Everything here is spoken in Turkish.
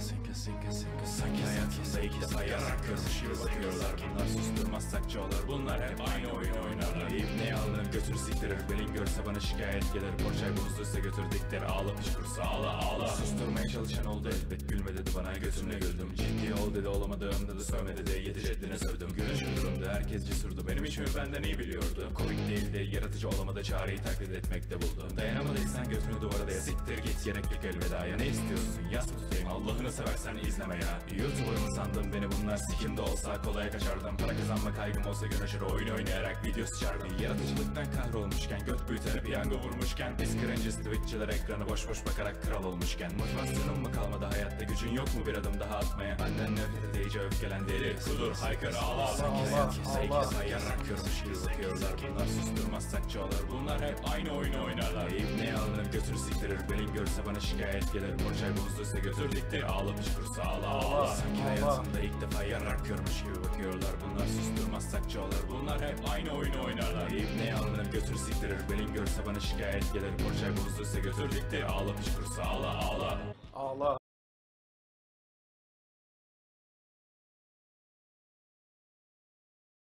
sinke sinke sinke Sanki hayatımda ilk defa yarak görmüş gibi bakıyorlar. Bunlar susturmazsak çoğalır bunlar hep aynı oyun oynarlar. İbneyi alır götür siktirir Belin görse bana şikayet gelir. Borçay bozduysa götür diktir. Ağla pişkursa ağla ağla. Susturmaya çalışan oldu elbet. Gülme dedi bana götümle güldüm. Ciddi ol dedi olamadığımda da sövme dedi Yedi ceddine sövdüm. Güneşim durumda herkes cesurdu. Benim içimi benden iyi biliyordu. Komik değildi yaratıcı olamadı Çareyi taklit etmekte buldu Dayanamadıysan götünü duvara daya Siktir git. Yeneklik elvedaya Ne istiyorsun? Yaz tutayım Allah'ını seversen izleme ya. Youtuber mı sandın beni? Bunlar Sikimde olsa kolaya kaçardım. Para kazanma kaygım olsa gün aşırı oyun oynayarak video sıçardım. Yaratıcılıktan kahrolmuşken Göt büyütene piyango vurmuşken Biz cringes tweetçiler ekranı boş boş bakarak kral olmuşken. Motivasyonun mu kalmadı hayatta? Gücün yok mu bir adım daha atmaya? Benden nefret et iyice öfkelen deli. Kudur haykır ağla Sanki Allah, hayat kimse ilk Allah. defa yarak görmüş gibi bakıyorlar. Bunlar susturmazsak çoğalır Bunlar hep aynı oyunu oynarlar. İbneyi alır götür siktirir. Belin görse bana şikayet gelir. Borçay bozduysa götür diktir. Ağla pişkursa ağla ağla. Sanki Allah. hayatında ilk defa yarak görmüş gibi bakıyorlar. Bunlar susturmazsak çoğalır. Bunlar hep aynı oyunu oynarlar. İbneyi alır götür siktirir. Belin görse bana şikayet gelir. Borçay bozduysa götür diktir. Ağla pişkursa ağla ağla. Ağla.